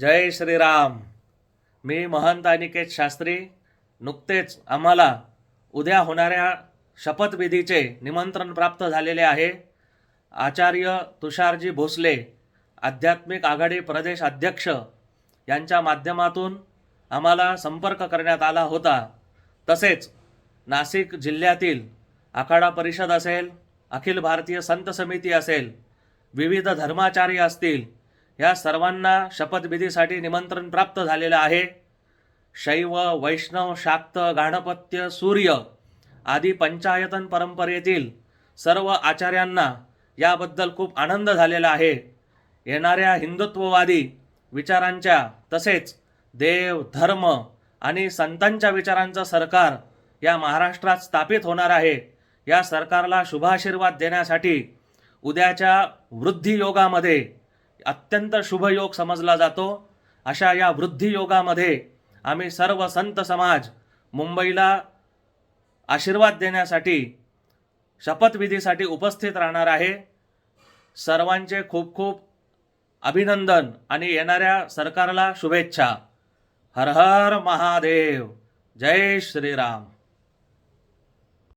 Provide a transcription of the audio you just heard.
जय श्रीराम. मी महंत अनिकेत शास्त्री. नुकतेच आम्हाला उद्या होणाऱ्या शपथविधीचे निमंत्रण प्राप्त झालेले आहे. आचार्य तुषारजी भोसले आध्यात्मिक आघाडी प्रदेश अध्यक्ष यांच्या माध्यमातून आम्हाला संपर्क करण्यात आला होता. तसेच नाशिक जिल्ह्यातील आखाडा परिषद असेल अखिल भारतीय संत समिती असेल विविध धर्माचार्य असतील या सर्वांना शपथविधीसाठी निमंत्रण प्राप्त झालेलं आहे. शैव वैष्णव शाक्त गाणपत्य सूर्य आदी पंचायतन परंपरेतील सर्व आचार्यांना याबद्दल खूप आनंद झालेला आहे. येणाऱ्या हिंदुत्ववादी विचारांच्या तसेच देव धर्म आणि संतांच्या विचारांचं सरकार या महाराष्ट्रात स्थापित होणार आहे. या सरकारला शुभाशीर्वाद देण्यासाठी उद्याच्या वृद्धियोगामध्ये अत्यंत शुभ योग समजला जातो. अशा या वृद्धी योगामध्ये आम्ही सर्व संत समाज मुंबईला आशीर्वाद देण्यासाठी शपथविधीसाठी उपस्थित राहणार आहे. सर्वांचे खूप खूप अभिनंदन आणि येणाऱ्या सरकारला शुभेच्छा. हर हर महादेव. जय श्रीराम.